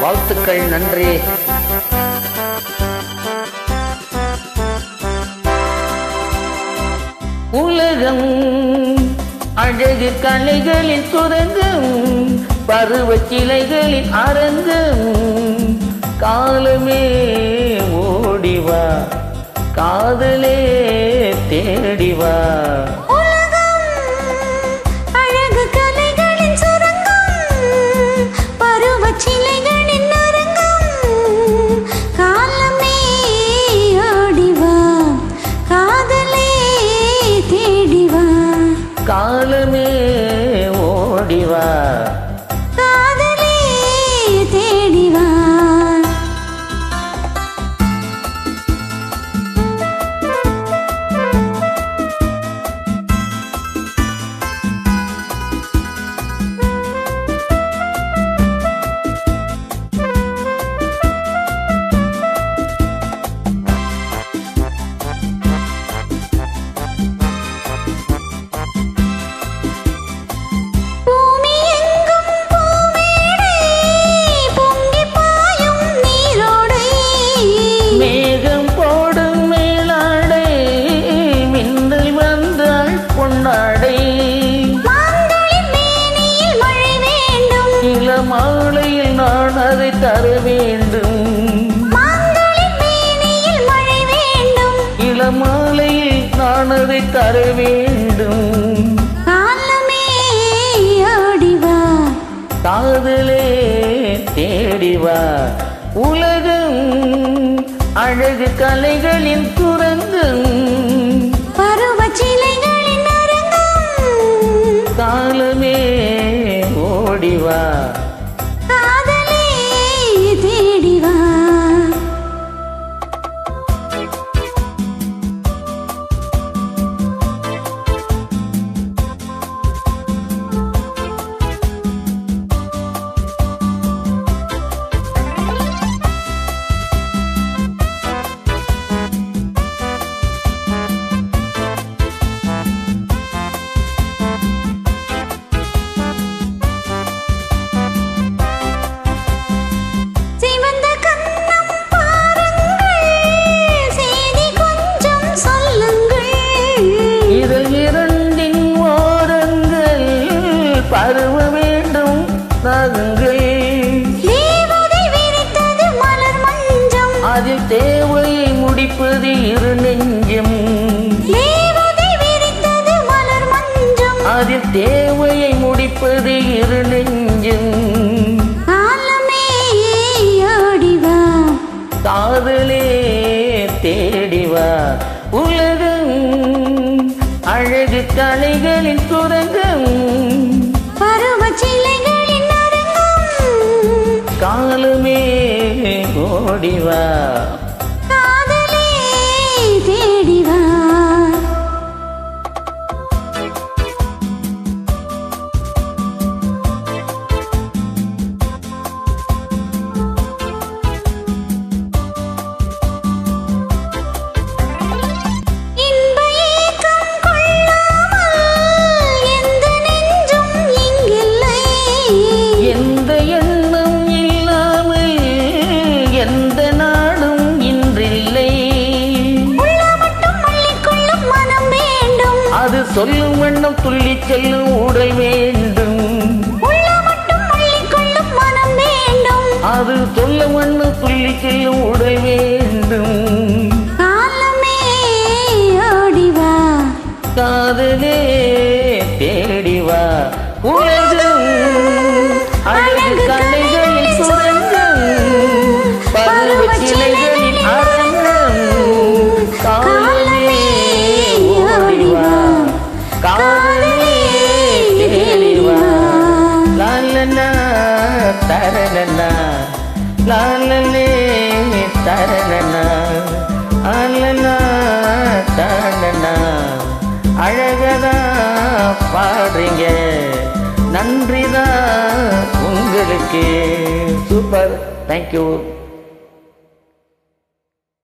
வாழ்த்துக்கள் நன்றி. உலகம் அழகு கலைகளில் சுரங்கம் பருவ சிலைகளின் அரங்கம். காலமே ஓடிவா காதலே தேடிவா. நான் அதை தர வேண்டும். இளமாலையில் நான் அதை தர வேண்டும். காதலே தேடிவா. உலகம் அழகு கலைகளின் வேண்டும் மஞ்சம். அதில் தேவையை முடிப்பது இரு நெஞ்சம். அதில் தேவையை முடிப்பது இரு நெஞ்சம். காதலே தேடிவா. உலகம் அழகு கலைகளின் சுரங்கம் காலமே ஓடிவா. சொல்லும் வண்ணம் துள்ளி செல்லும் உடல் வேண்டும். அது சொல்லும் வண்ணம் துள்ளி செல்லும் உடல் வேண்டும். லாலலே தரணனா ஆலனா தரணனா. அழகதா பாடுறீங்க நன்றிதான் உங்களுக்கு. சூப்பர். தேங்க்யூ